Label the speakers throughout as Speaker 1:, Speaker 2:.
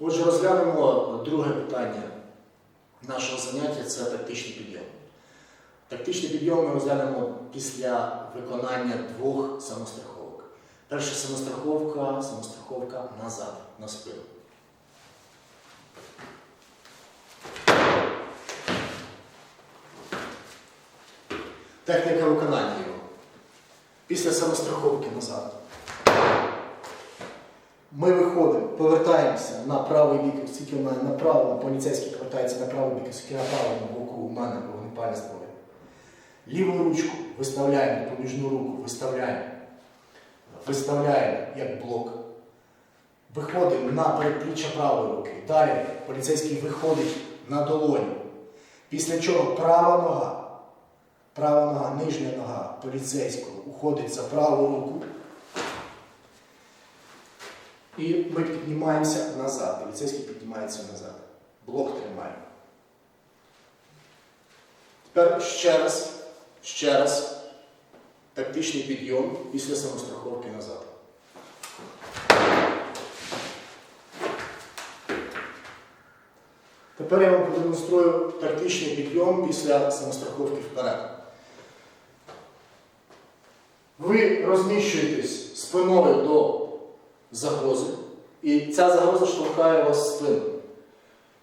Speaker 1: Отже, розглянемо друге питання нашого заняття це тактичний підйом. Тактичний підйом ми розглянемо після виконання двох самостраховок. Перша самостраховка самостраховка назад, на спину. Техніка виконання його. Після самостраховки назад. Ми виходимо, повертаємося на правий бік, оскільки в мене направо, поліцейський повертається на правий бік, оскільки на правому боку у мене вогнепальна зброя. Ліву ручку виставляємо, поміжну руку виставляємо. Виставляємо як блок. Виходимо на передпліччя правої руки. Далі поліцейський виходить на долоню. Після чого права нога, права нога, нижня нога поліцейського уходить за праву руку. І ми піднімаємося назад. Поліцейський піднімається назад. Блок тримаємо. Тепер ще раз, ще раз. Тактичний підйом після самостраховки назад. Тепер я вам продемонструю тактичний підйом після самостраховки вперед. Ви розміщуєтесь спиною до загрози, і ця загроза штовхає вас в спину.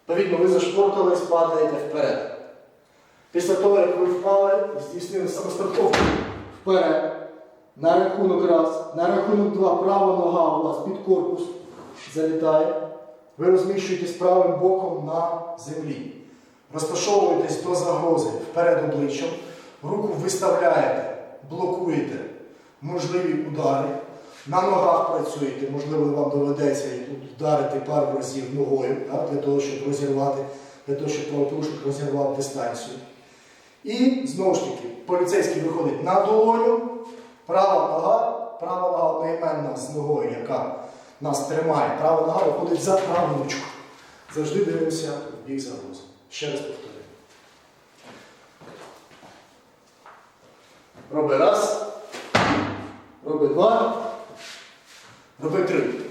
Speaker 1: Відповідно, ви зашпортались, падаєте вперед. Після того, як ви впали, здійснили самостраховку вперед. На рахунок раз, на рахунок два, права нога у вас під корпус залітає. Ви розміщуєтесь правим боком на землі. Розташовуєтесь до загрози вперед обличчям, руку виставляєте, блокуєте можливі удари. На ногах працюєте, можливо, вам доведеться вдарити пару разів ногою, так, для того, щоб розірвати, для того, щоб правопорушник розірвав дистанцію. І знову ж таки, поліцейський виходить на долоню, права нога, права нога одноіменна з ногою, яка нас тримає, права нога виходить за праву ручку. Завжди дивимося в бік загрози. Ще раз повторюю. Роби раз. Роби два. Роби три.